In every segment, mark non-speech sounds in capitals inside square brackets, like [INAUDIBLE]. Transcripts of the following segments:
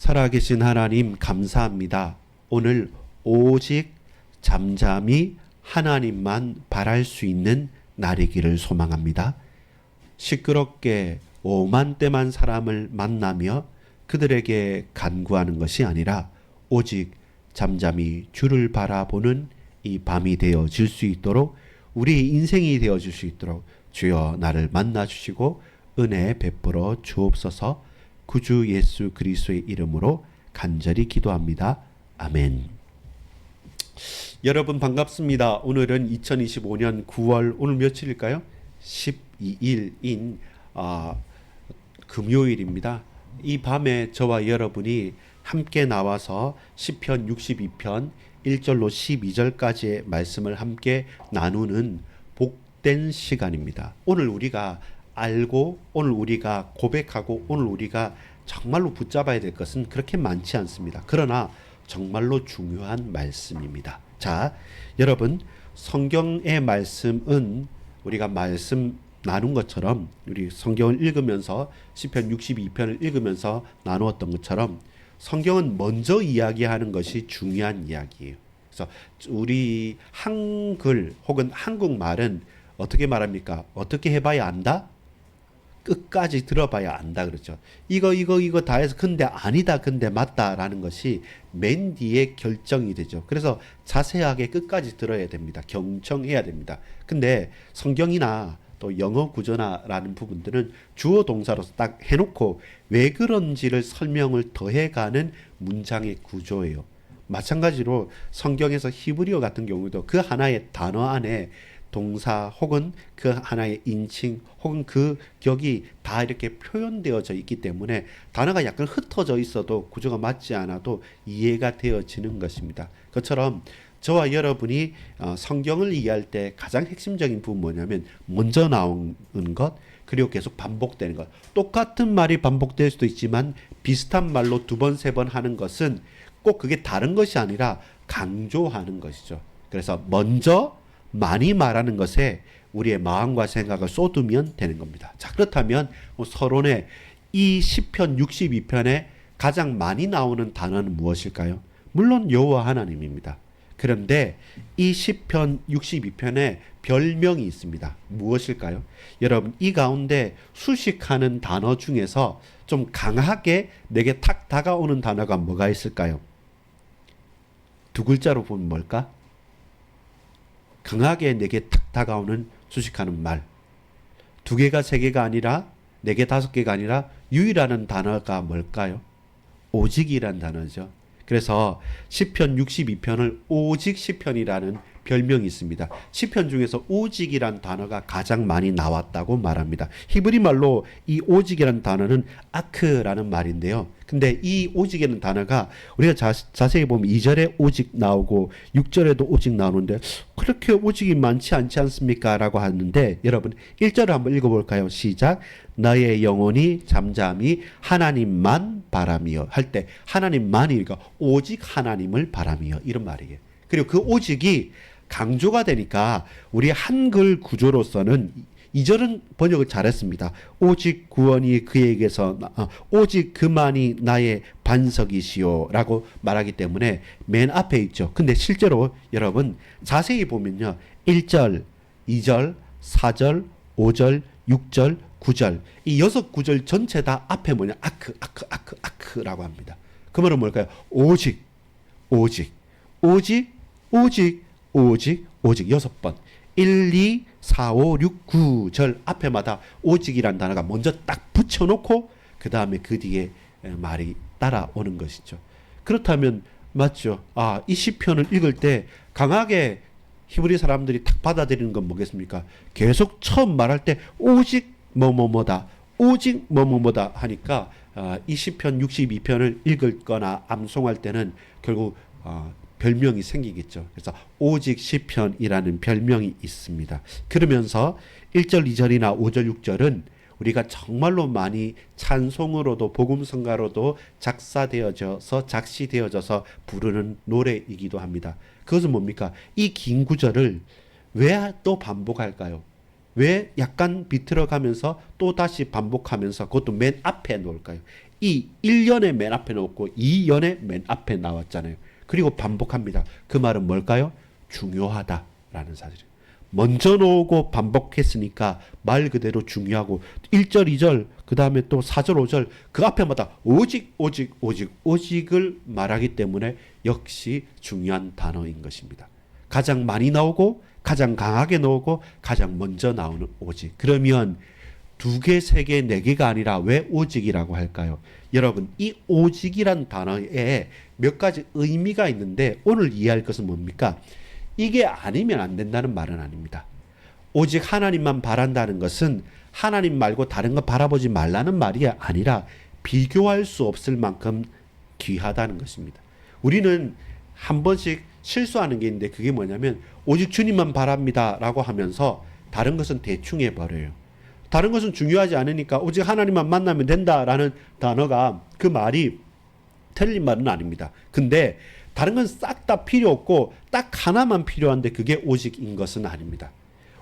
살아계신 하나님 감사합니다. 오늘 오직 잠잠히 하나님만 바랄 수 있는 날이기를 소망합니다. 시끄럽게 오만때만 사람을 만나며 그들에게 간구하는 것이 아니라 오직 잠잠히 주를 바라보는 이 밤이 되어 질 수 있도록 우리 인생이 되어 질 수 있도록 주여 나를 만나 주시고 은혜 베풀어 주옵소서 구주 예수 그리스도의 이름으로 간절히 기도합니다. 아멘. 여러분 반갑습니다. 오늘은 2025년 9월 오늘 며칠일까요? 12일인 아, 금요일입니다. 이 밤에 저와 여러분이 함께 나와서 시편 62편 1절로 12절까지의 말씀을 함께 나누는 복된 시간입니다. 오늘 우리가 알고 오늘 우리가 고백하고 오늘 우리가 정말로 붙잡아야 될 것은 그렇게 많지 않습니다. 그러나 정말로 중요한 말씀입니다. 자, 여러분 성경의 말씀은 우리가 말씀 나눈 것처럼 우리 성경을 읽으면서 시편 62편을 읽으면서 나누었던 것처럼 성경은 먼저 이야기하는 것이 중요한 이야기예요. 그래서 우리 한글 혹은 한국말은 어떻게 말합니까? 어떻게 해봐야 안다? 끝까지 들어봐야 안다 그렇죠. 이거 이거 이거 다 해서 근데 아니다 근데 맞다라는 것이 맨 뒤에 결정이 되죠. 그래서 자세하게 끝까지 들어야 됩니다. 경청해야 됩니다. 근데 성경이나 또 영어 구조나라는 부분들은 주어 동사로서 딱 해놓고 왜 그런지를 설명을 더해가는 문장의 구조예요. 마찬가지로 성경에서 히브리어 같은 경우도 그 하나의 단어 안에 동사 혹은 그 하나의 인칭 혹은 그 격이 다 이렇게 표현되어져 있기 때문에 단어가 약간 흩어져 있어도 구조가 맞지 않아도 이해가 되어지는 것입니다. 그처럼 저와 여러분이 어, 성경을 이해할 때 가장 핵심적인 부분 뭐냐면 먼저 나오는 것 그리고 계속 반복되는 것. 똑같은 말이 반복될 수도 있지만 비슷한 말로 두 번, 세번 하는 것은 꼭 그게 다른 것이 아니라 강조하는 것이죠. 그래서 먼저 많이 말하는 것에 우리의 마음과 생각을 쏟으면 되는 겁니다. 자, 그렇다면 뭐 서론에 이 시편 62편에 가장 많이 나오는 단어는 무엇일까요? 물론 여호와 하나님입니다. 그런데 이 시편 62편에 별명이 있습니다. 무엇일까요? 여러분 이 가운데 수식하는 단어 중에서 좀 강하게 내게 탁 다가오는 단어가 뭐가 있을까요? 두 글자로 보면 뭘까? 강하게 내게 탁 다가오는 수식하는 말. 두 개가 세 개가 아니라 네 개, 다섯 개가 아니라 유일하는 단어가 뭘까요? 오직이란 단어죠. 그래서 시편 62편을 오직 시편이라는 별명이 있습니다. 시편 중에서 오직이란 단어가 가장 많이 나왔다고 말합니다. 히브리 말로 이 오직이라는 단어는 아크라는 말인데요. 근데 이 오직이라는 단어가 우리가 자, 자세히 보면 2절에 오직 나오고 6절에도 오직 나오는데 그렇게 오직이 많지 않지 않습니까? 라고 하는데 여러분 1절을 한번 읽어볼까요? 시작. 너의 영혼이 잠잠히 하나님만 바라며 할때 하나님만이니까 오직 하나님을 바라며 이런 말이에요. 그리고 그 오직이 강조가 되니까 우리 한글 구조로서는 이절은 번역을 잘했습니다. 오직 구원이 그에게서 어, 오직 그만이 나의 반석이시오라고 말하기 때문에 맨 앞에 있죠. 근데 실제로 여러분 자세히 보면요. 1절, 2절, 4절, 5절, 6절, 9절 이 여섯 구절 전체 다 앞에 뭐냐 아크 아크 아크 아크라고 합니다. 그 말은 뭘까요? 오직 오직 오직 오직 오직 오직 여섯 번 1, 2, 4, 5, 6, 9절 앞에마다 오직이란 단어가 먼저 딱 붙여놓고 그 다음에 그 뒤에 말이 따라오는 것이죠. 그렇다면 맞죠. 아, 이 시편을 읽을 때 강하게 히브리 사람들이 딱 받아들이는 건 뭐겠습니까? 계속 처음 말할 때 오직 뭐뭐뭐다. 오직 뭐뭐뭐다 하니까 아, 이 시편 62편을 읽을 거나 암송할 때는 결국 아, 별명이 생기겠죠. 그래서 오직 시편이라는 별명이 있습니다. 그러면서 1절, 2절이나 5절, 6절은 우리가 정말로 많이 찬송으로도 복음성가로도 작사되어져서 작시되어져서 부르는 노래이기도 합니다. 그것은 뭡니까? 이 긴 구절을 왜 또 반복할까요? 왜 약간 비틀어 가면서 또 다시 반복하면서 그것도 맨 앞에 놓을까요? 이 1년에 맨 앞에 놓고 2년에 맨 앞에 나왔잖아요. 그리고 반복합니다. 그 말은 뭘까요? 중요하다라는 사실이에요. 먼저 놓고 반복했으니까 말 그대로 중요하고 1절, 2절, 그 다음에 또 4절, 5절 그 앞에마다 오직, 오직, 오직, 오직을 말하기 때문에 역시 중요한 단어인 것입니다. 가장 많이 나오고 가장 강하게 나오고 가장 먼저 나오는 오직. 그러면 두 개, 세 개, 네 개가 아니라 왜 오직이라고 할까요? 여러분, 이 오직이란 단어에 몇 가지 의미가 있는데 오늘 이해할 것은 뭡니까? 이게 아니면 안 된다는 말은 아닙니다. 오직 하나님만 바란다는 것은 하나님 말고 다른 거 바라보지 말라는 말이 아니라 비교할 수 없을 만큼 귀하다는 것입니다. 우리는 한 번씩 실수하는 게 있는데 그게 뭐냐면 오직 주님만 바랍니다라고 하면서 다른 것은 대충 해버려요. 다른 것은 중요하지 않으니까 오직 하나님만 만나면 된다라는 단어가 그 말이 틀린 말은 아닙니다. 근데 다른 건 싹 다 필요 없고 딱 하나만 필요한데 그게 오직인 것은 아닙니다.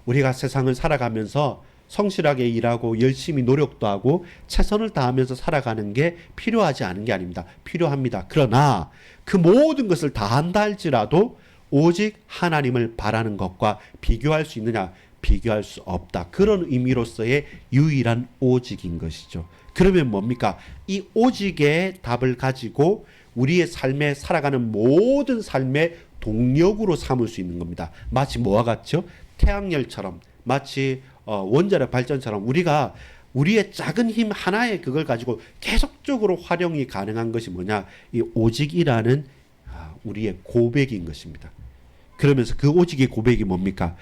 우리가 세상을 살아가면서 성실하게 일하고 열심히 노력도 하고 최선을 다하면서 살아가는 게 필요하지 않은 게 아닙니다. 필요합니다. 그러나 그 모든 것을 다 한다 할지라도 오직 하나님을 바라는 것과 비교할 수 있느냐? 비교할 수 없다. 그런 의미로서의 유일한 오직인 것이죠. 그러면 뭡니까? 이 오직의 답을 가지고 우리의 삶에 살아가는 모든 삶의 동력으로 삼을 수 있는 겁니다. 마치 뭐와 같죠? 태양열처럼 마치 어, 원자력 발전처럼 우리가 우리의 작은 힘 하나의 그걸 가지고 계속적으로 활용이 가능한 것이 뭐냐? 이 오직이라는 아, 우리의 고백인 것입니다. 그러면서 그 오직의 고백이 뭡니까?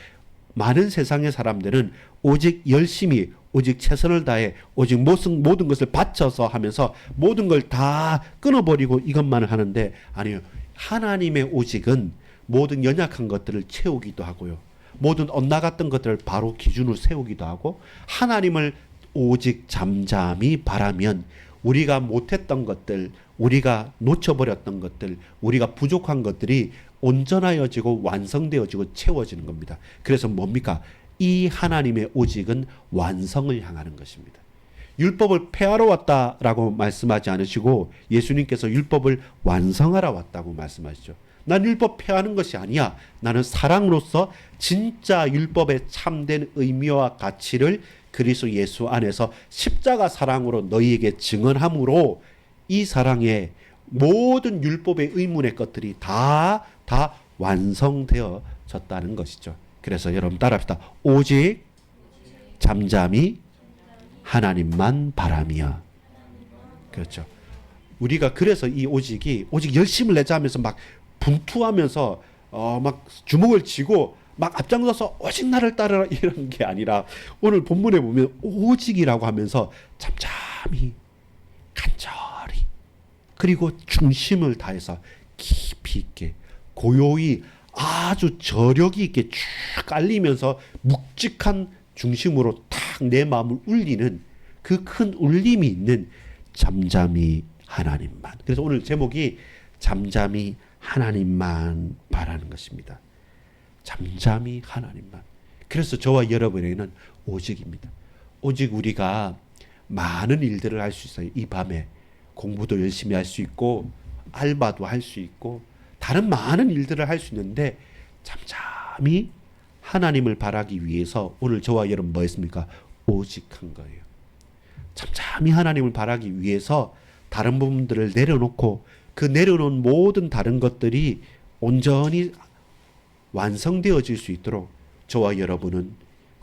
많은 세상의 사람들은 오직 열심히 오직 최선을 다해 오직 모든, 것을 바쳐서 하면서 모든 걸 다 끊어버리고 이것만을 하는데 아니요. 하나님의 오직은 모든 연약한 것들을 채우기도 하고요. 모든 엇나갔던 것들을 바로 기준으로 세우기도 하고 하나님을 오직 잠잠히 바라면 우리가 못했던 것들, 우리가 놓쳐버렸던 것들, 우리가 부족한 것들이 온전하여지고 완성되어지고 채워지는 겁니다. 그래서 뭡니까? 이 하나님의 오직은 완성을 향하는 것입니다. 율법을 폐하러 왔다라고 말씀하지 않으시고 예수님께서 율법을 완성하러 왔다고 말씀하시죠. 난 율법 폐하는 것이 아니야. 나는 사랑으로서 진짜 율법의 참된 의미와 가치를 그리스도 예수 안에서 십자가 사랑으로 너희에게 증언함으로 이 사랑의 모든 율법의 의문의 것들이 다 다 완성되어졌다는 것이죠. 그래서 여러분 따라합시다. 오직 잠잠히 하나님만 바라며. 그렇죠. 우리가 그래서 이 오직이 오직 열심을 내자 하면서 막 분투하면서 어 막 주먹을 쥐고 막 앞장서서 오직 나를 따르라 [LAUGHS] 이런 게 아니라 오늘 본문에 보면 오직이라고 하면서 잠잠히 간절히 그리고 중심을 다해서 깊이 있게 고요히 아주 저력이 있게 쭉 깔리면서 묵직한 중심으로 탁 내 마음을 울리는 그 큰 울림이 있는 잠잠히 하나님만. 그래서 오늘 제목이 잠잠히 하나님만 바라는 것입니다. 잠잠히 하나님만. 그래서 저와 여러분에게는 오직입니다. 오직 우리가 많은 일들을 할 수 있어요. 이 밤에 공부도 열심히 할 수 있고 알바도 할 수 있고 다른 많은 일들을 할 수 있는데 잠잠히 하나님을 바라기 위해서 오늘 저와 여러분 뭐 했습니까? 오직한 거예요. 잠잠히 하나님을 바라기 위해서 다른 부분들을 내려놓고 그 내려놓은 모든 다른 것들이 온전히 완성되어질 수 있도록 저와 여러분은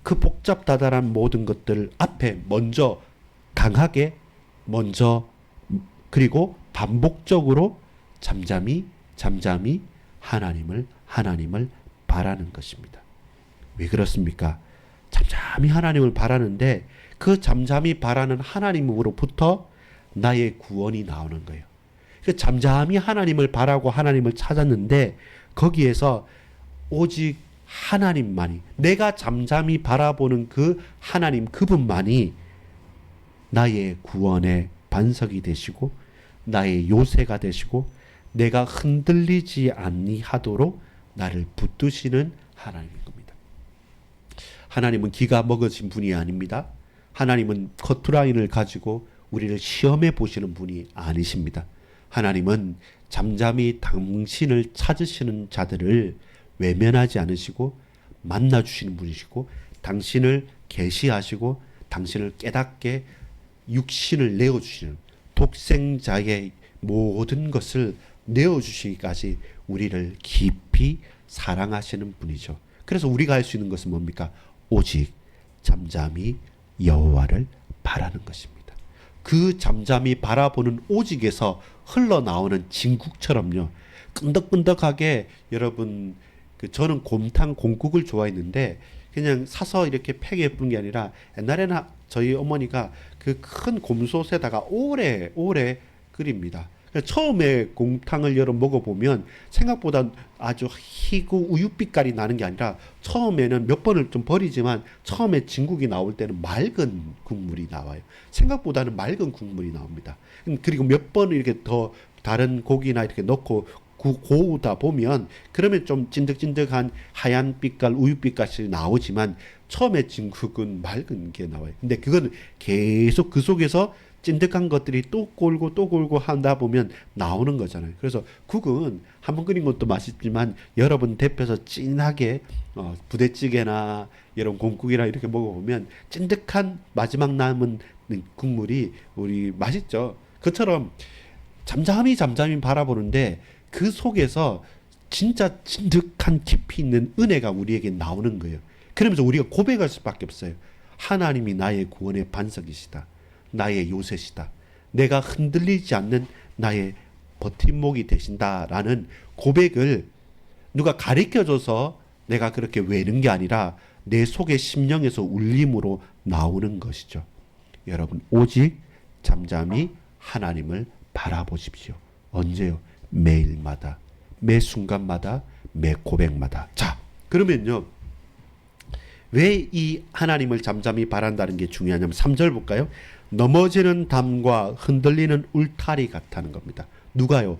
그 복잡다단한 모든 것들 앞에 먼저 강하게 먼저 그리고 반복적으로 잠잠히 잠잠히 하나님을 하나님을 바라는 것입니다. 왜 그렇습니까? 잠잠히 하나님을 바라는데 그 잠잠히 바라는 하나님으로부터 나의 구원이 나오는 거예요. 그 잠잠히 하나님을 바라고 하나님을 찾았는데 거기에서 오직 하나님만이 내가 잠잠히 바라보는 그 하나님 그분만이 나의 구원의 반석이 되시고 나의 요새가 되시고 내가 흔들리지 아니하도록 나를 붙드시는 하나님인 겁니다. 하나님은 기가 먹으신 분이 아닙니다. 하나님은 커트라인을 가지고 우리를 시험해 보시는 분이 아니십니다. 하나님은 잠잠히 당신을 찾으시는 자들을 외면하지 않으시고 만나 주시는 분이시고 당신을 계시하시고 당신을 깨닫게 육신을 내어 주시는 독생자의 모든 것을 내어 주시기까지 우리를 깊이 사랑하시는 분이죠. 그래서 우리가 할 수 있는 것은 뭡니까? 오직 잠잠히 여호와를 바라는 것입니다. 그 잠잠히 바라보는 오직에서 흘러나오는 진국처럼요. 끈덕끈덕하게 여러분 그 저는 곰탕 곰국을 좋아했는데 그냥 사서 이렇게 팩에 예쁜 게 아니라 옛날에는 저희 어머니가 그 큰 곰솥에다가 오래 오래 끓입니다. 처음에 곰탕을 열어 먹어보면 생각보다 아주 희고 우유빛깔이 나는 게 아니라 처음에는 몇 번을 좀 버리지만 처음에 진국이 나올 때는 맑은 국물이 나와요. 생각보다는 맑은 국물이 나옵니다. 음, 그리고 몇 번을 이렇게 더 다른 고기나 이렇게 넣고 구- 고우다 보면 그러면 좀 찐득찐득한 하얀 빛깔 우유빛깔이 나오지만 처음에 진국은 맑은 게 나와요. 근데 그건 계속 그 속에서 찐득한 것들이 또 골고 또 골고 하다 보면 나오는 거잖아요. 그래서 국은 한 번 끓인 것도 맛있지만 여러 번 데펴서 진하게 어, 부대찌개나 이런 곰국이나 이렇게 먹어보면 찐득한 마지막 남은 국물이 우리 맛있죠. 그처럼 잠잠히 잠잠히 바라보는데 그 속에서 진짜 진득한 깊이 있는 은혜가 우리에게 나오는 거예요. 그러면서 우리가 고백할 수밖에 없어요. 하나님이 나의 구원의 반석이시다. 나의 요새시다. 내가 흔들리지 않는 나의 버팀목이 되신다라는 고백을 누가 가르쳐줘서 내가 그렇게 외는 게 아니라 내 속의 심령에서 울림으로 나오는 것이죠. 여러분 오직 잠잠히 하나님을 바라보십시오. 언제요? 매일마다, 매 순간마다, 매 고백마다. 자, 그러면요. 왜 이 하나님을 잠잠히 바란다는 게 중요하냐면 3절 볼까요? 넘어지는 담과 흔들리는 울타리 같다는 겁니다. 누가요?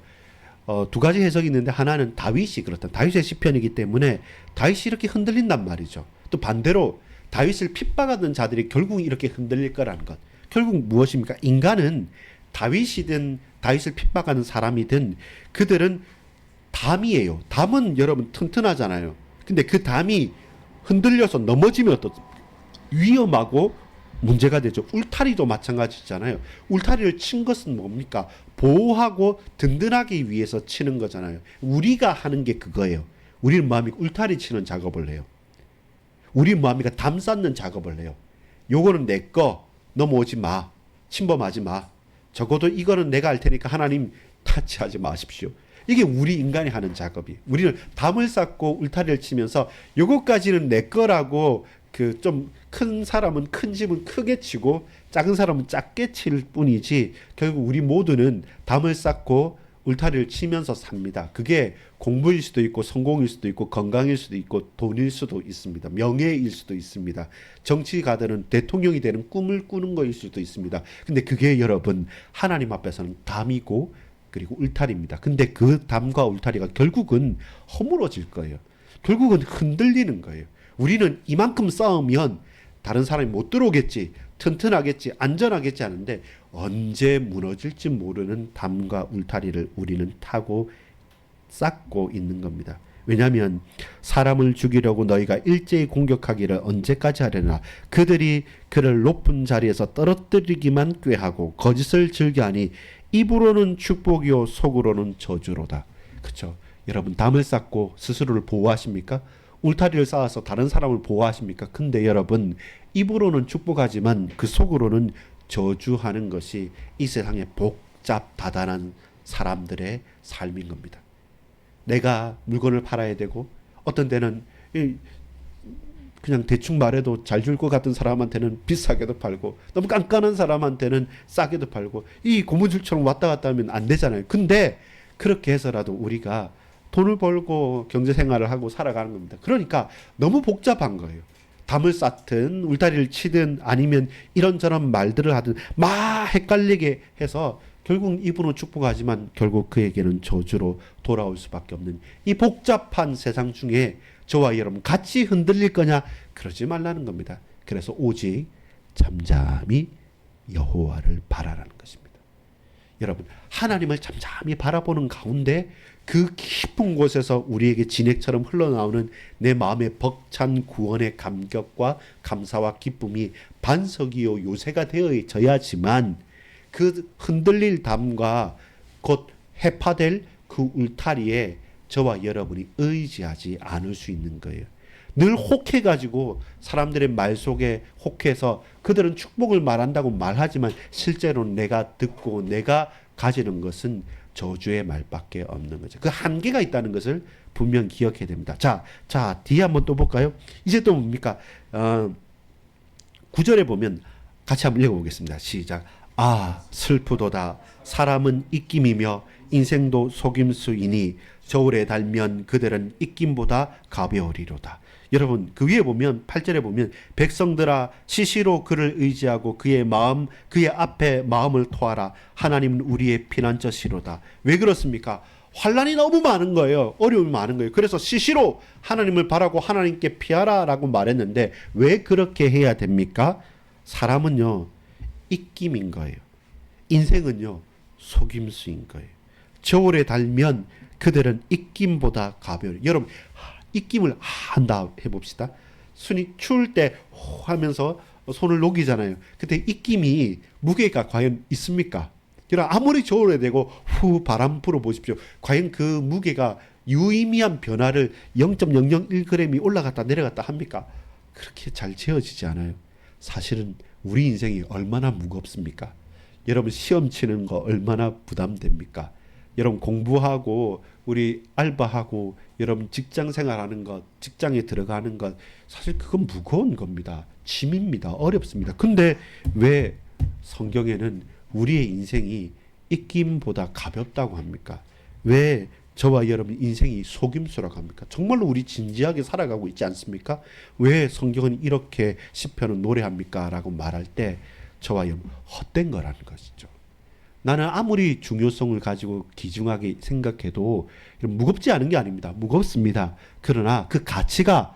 어, 두 가지 해석이 있는데 하나는 다윗이 그렇다. 다윗의 시편이기 때문에 다윗이 이렇게 흔들린단 말이죠. 또 반대로 다윗을 핍박하던 자들이 결국 이렇게 흔들릴 거라는 것. 결국 무엇입니까? 인간은 다윗이든 다윗을 핍박하는 사람이든 그들은 담이에요. 담은 여러분 튼튼하잖아요. 근데 그 담이 흔들려서 넘어지면 또 위험하고 문제가 되죠. 울타리도 마찬가지잖아요. 울타리를 친 것은 뭡니까? 보호하고 든든하기 위해서 치는 거잖아요. 우리가 하는 게 그거예요. 우리 마음이 울타리 치는 작업을 해요. 우리 마음이가 담 쌓는 작업을 해요. 요거는 내 거 넘어오지 마. 침범하지 마. 적어도 이거는 내가 할 테니까 하나님 타치하지 마십시오. 이게 우리 인간이 하는 작업이. 우리는 담을 쌓고 울타리를 치면서 요것까지는 내 거라고 그 좀 큰 사람은 큰 집은 크게 치고 작은 사람은 작게 칠 뿐이지 결국 우리 모두는 담을 쌓고 울타리를 치면서 삽니다. 그게 공부일 수도 있고 성공일 수도 있고 건강일 수도 있고 돈일 수도 있습니다. 명예일 수도 있습니다. 정치가들은 대통령이 되는 꿈을 꾸는 거일 수도 있습니다. 근데 그게 여러분 하나님 앞에서는 담이고 그리고 울타리입니다. 근데 그 담과 울타리가 결국은 허물어질 거예요. 결국은 흔들리는 거예요. 우리는 이만큼 쌓으면 다른 사람이 못 들어오겠지, 튼튼하겠지, 안전하겠지 하는데 언제 무너질지 모르는 담과 울타리를 우리는 타고 쌓고 있는 겁니다. 왜냐하면 사람을 죽이려고 너희가 일제히 공격하기를 언제까지 하려나 그들이 그를 높은 자리에서 떨어뜨리기만 꾀하고 거짓을 즐겨하니 입으로는 축복이요 속으로는 저주로다. 그렇죠? 여러분 담을 쌓고 스스로를 보호하십니까? 울타리를 쌓아서 다른 사람을 보호하십니까? 근데 여러분 입으로는 축복하지만 그 속으로는 저주하는 것이 이 세상의 복잡 다단한 사람들의 삶인 겁니다. 내가 물건을 팔아야 되고 어떤 때는 이 그냥 대충 말해도 잘 줄 것 같은 사람한테는 비싸게도 팔고 너무 깐깐한 사람한테는 싸게도 팔고 이 고무줄처럼 왔다 갔다 하면 안 되잖아요. 근데 그렇게 해서라도 우리가 돈을 벌고 경제 생활을 하고 살아가는 겁니다. 그러니까 너무 복잡한 거예요. 담을 쌓든 울타리를 치든 아니면 이런저런 말들을 하든 막 헷갈리게 해서 결국 입으로 축복하지만 결국 그에게는 저주로 돌아올 수밖에 없는 이 복잡한 세상 중에 저와 여러분 같이 흔들릴 거냐 그러지 말라는 겁니다. 그래서 오직 잠잠히 여호와를 바라라는 것입니다. 여러분 하나님을 잠잠히 바라보는 가운데 그 깊은 곳에서 우리에게 진액처럼 흘러나오는 내 마음의 벅찬 구원의 감격과 감사와 기쁨이 반석이요 요새가 되어져야지만 그 흔들릴 담과 곧 해파될 그 울타리에 저와 여러분이 의지하지 않을 수 있는 거예요. 늘 혹해가지고 사람들의 말 속에 혹해서 그들은 축복을 말한다고 말하지만 실제로는 내가 듣고 내가 가지는 것은 저주의 말밖에 없는 거죠. 그 한계가 있다는 것을 분명 기억해야 됩니다. 자, 자 뒤에 한번 또 볼까요? 이제 또 뭡니까? 어, 구절에 보면 같이 한번 읽어보겠습니다. 시작. 아 슬프도다. 사람은 입김이며 인생도 속임수이니 저울에 달면 그들은 입김보다 가벼우리로다. 여러분 그 위에 보면 8절에 보면 백성들아 시시로 그를 의지하고 그의 마음 그의 앞에 마음을 토하라. 하나님은 우리의 피난처시로다. 왜 그렇습니까? 환란이 너무 많은 거예요. 어려움이 많은 거예요. 그래서 시시로 하나님을 바라고 하나님께 피하라라고 말했는데 왜 그렇게 해야 됩니까? 사람은요 입김인 거예요 인생은요 속임수인 거예요 저울에 달면 그들은 입김보다 가벼워 여러분 입김을 한다 해봅시다. 순이 추울 때 하면서 손을 녹이잖아요. 그때 입김이 무게가 과연 있습니까? 그럼 아무리 저울에 대고 후 바람 불어 보십시오. 과연 그 무게가 유의미한 변화를 0.001g이 올라갔다 내려갔다 합니까? 그렇게 잘 지어지지 않아요. 사실은 우리 인생이 얼마나 무겁습니까? 여러분 시험 치는 거 얼마나 부담됩니까? 여러분 공부하고 우리 알바하고 여러분 직장 생활하는 것, 직장에 들어가는 것 사실 그건 무거운 겁니다. 짐입니다. 어렵습니다. 근데 왜 성경에는 우리의 인생이 입김보다 가볍다고 합니까? 왜 저와 여러분 인생이 속임수라고 합니까? 정말로 우리 진지하게 살아가고 있지 않습니까? 왜 성경은 이렇게 시편은 노래합니까? 라고 말할 때 저와 여러분 헛된 거라는 것이죠. 나는 아무리 중요성을 가지고 귀중하게 생각해도 무겁지 않은 게 아닙니다. 무겁습니다. 그러나 그 가치가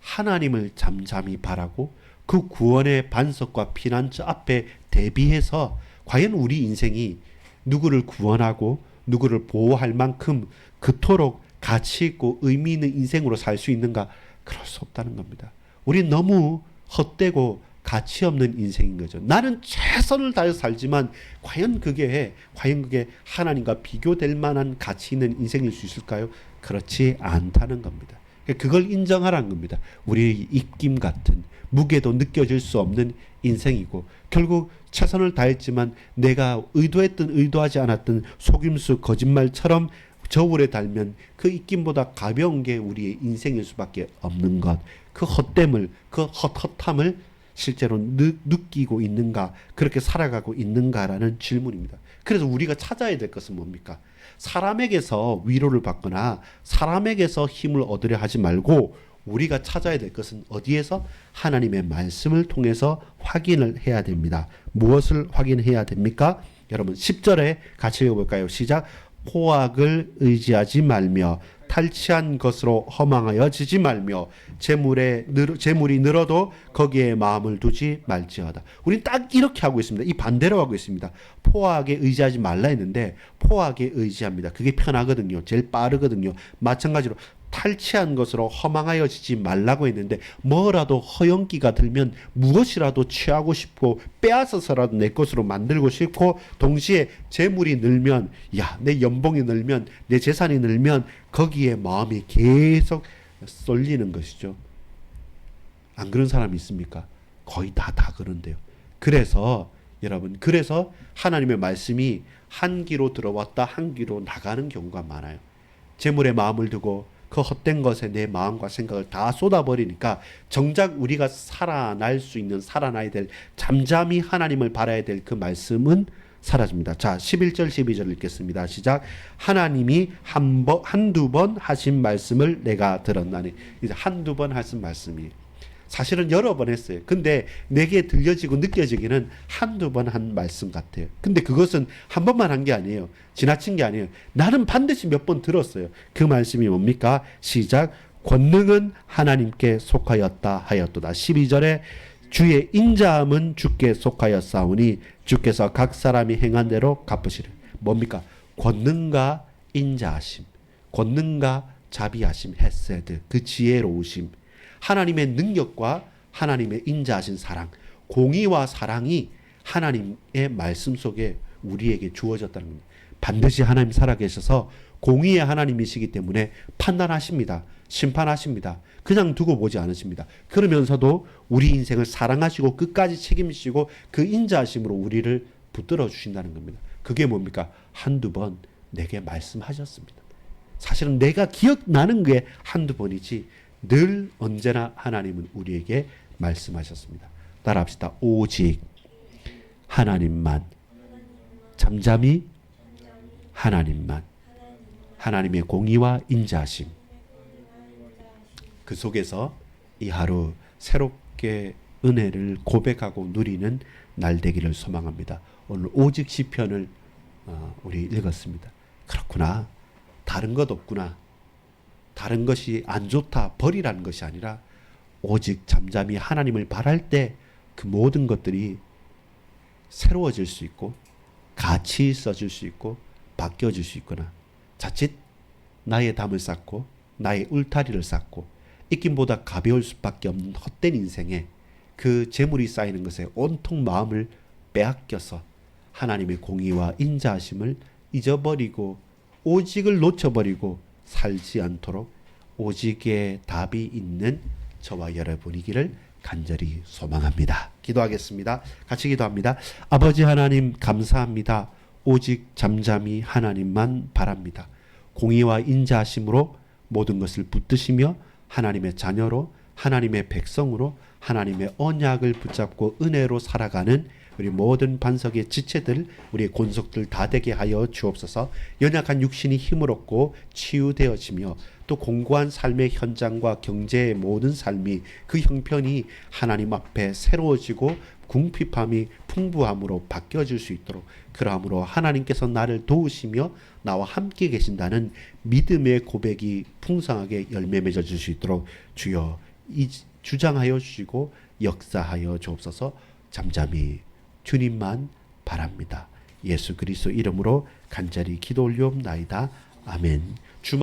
하나님을 잠잠히 바라고 그 구원의 반석과 피난처 앞에 대비해서 과연 우리 인생이 누구를 구원하고 누구를 보호할 만큼 그토록 가치 있고 의미 있는 인생으로 살 수 있는가? 그럴 수 없다는 겁니다. 우리 너무 헛되고 가치 없는 인생인 거죠. 나는 최선을 다해서 살지만 과연 그게 과연 그게 하나님과 비교될 만한 가치 있는 인생일 수 있을까요? 그렇지 않다는 겁니다. 그걸 인정하라는 겁니다. 우리의 입김 같은 무게도 느껴질 수 없는 인생이고 결국 최선을 다했지만 내가 의도했든 의도하지 않았든 속임수 거짓말처럼 저울에 달면 그 입김보다 가벼운 게 우리의 인생일 수밖에 없는 것. 그 헛됨을 그 헛헛함을 실제로 느, 느끼고 있는가, 그렇게 살아가고 있는가라는 질문입니다. 그래서 우리가 찾아야 될 것은 뭡니까? 사람에게서 위로를 받거나 사람에게서 힘을 얻으려 하지 말고 우리가 찾아야 될 것은 어디에서 하나님의 말씀을 통해서 확인을 해야 됩니다. 무엇을 확인해야 됩니까? 여러분 10절에 같이 읽어볼까요? 시작. 포악을 의지하지 말며 탈취한 것으로 허망하여 지지 말며 재물에 늘, 재물이 늘어도 거기에 마음을 두지 말지어다. 우리는 딱 이렇게 하고 있습니다. 이 반대로 하고 있습니다. 포악에 의지하지 말라 했는데 포악에 의지합니다. 그게 편하거든요. 제일 빠르거든요. 마찬가지로 탈취한 것으로 허망하여지지 말라고 했는데 뭐라도 허영기가 들면 무엇이라도 취하고 싶고 빼앗아서라도 내 것으로 만들고 싶고 동시에 재물이 늘면 야 내 연봉이 늘면 내 재산이 늘면 거기에 마음이 계속 쏠리는 것이죠. 안 그런 사람이 있습니까? 거의 다 다 그런데요. 그래서 여러분 그래서 하나님의 말씀이 한 귀로 들어왔다 한 귀로 나가는 경우가 많아요. 재물에 마음을 두고 그 헛된 것에 내 마음과 생각을 다 쏟아버리니까 정작 우리가 살아날 수 있는 살아나야 될 잠잠히 하나님을 바라야 될 그 말씀은 사라집니다. 자, 11절 12절 읽겠습니다. 시작. 하나님이 한 번, 한두 번 하신 말씀을 내가 들었나니. 이제 한두 번 하신 말씀이 사실은 여러 번 했어요. 근데 내게 들려지고 느껴지기는 한두 번 한 말씀 같아요. 근데 그것은 한 번만 한 게 아니에요. 지나친 게 아니에요. 나는 반드시 몇 번 들었어요. 그 말씀이 뭡니까? 시작. 권능은 하나님께 속하였다 하였도다. 12절에 주의 인자함은 주께 속하였사오니 주께서 각 사람이 행한 대로 갚으시리. 뭡니까? 권능과 인자하심, 권능과 자비하심, 헤세드, 그 지혜로우심, 하나님의 능력과 하나님의 인자하신 사랑, 공의와 사랑이 하나님의 말씀 속에 우리에게 주어졌다는 겁니다. 반드시 하나님 살아계셔서 공의의 하나님이시기 때문에 판단하십니다. 심판하십니다. 그냥 두고 보지 않으십니다. 그러면서도 우리 인생을 사랑하시고 끝까지 책임지시고 그 인자하심으로 우리를 붙들어 주신다는 겁니다. 그게 뭡니까? 한두 번 내게 말씀하셨습니다. 사실은 내가 기억나는 게 한두 번이지 늘 언제나 하나님은 우리에게 말씀하셨습니다. 따라합시다. 오직 하나님만 잠잠히 하나님만 하나님의 공의와 인자하심 그 속에서 이 하루 새롭게 은혜를 고백하고 누리는 날 되기를 소망합니다. 오늘 오직 시편을 어, 우리 읽었습니다. 그렇구나. 다른 것 없구나. 다른 것이 안 좋다 버리라는 것이 아니라 오직 잠잠히 하나님을 바랄 때 그 모든 것들이 새로워질 수 있고 가치 있어질 수 있고 바뀌어질 수 있구나. 자칫 나의 담을 쌓고 나의 울타리를 쌓고 입김보다 가벼울 수밖에 없는 헛된 인생에 그 재물이 쌓이는 것에 온통 마음을 빼앗겨서 하나님의 공의와 인자하심을 잊어버리고 오직을 놓쳐버리고 살지 않도록 오직의 답이 있는 저와 여러분이기를 간절히 소망합니다. 기도하겠습니다. 같이 기도합니다. 아버지 하나님 감사합니다. 오직 잠잠히 하나님만 바랍니다. 공의와 인자하심으로 모든 것을 붙드시며 하나님의 자녀로 하나님의 백성으로 하나님의 언약을 붙잡고 은혜로 살아가는 우리 모든 반석의 지체들, 우리의 권속들 다 되게 하여 주옵소서. 연약한 육신이 힘을 얻고 치유되어지며 또 공고한 삶의 현장과 경제의 모든 삶이 그 형편이 하나님 앞에 새로워지고 궁핍함이 풍부함으로 바뀌어질 수 있도록 그러함으로 하나님께서 나를 도우시며 나와 함께 계신다는 믿음의 고백이 풍성하게 열매 맺어 줄수 있도록 주여 이 주장하여 주시고 역사하여 주옵소서 잠잠히 주님만 바랍니다. 예수 그리스도 이름으로 간절히 기도 올리옵나이다. 아멘.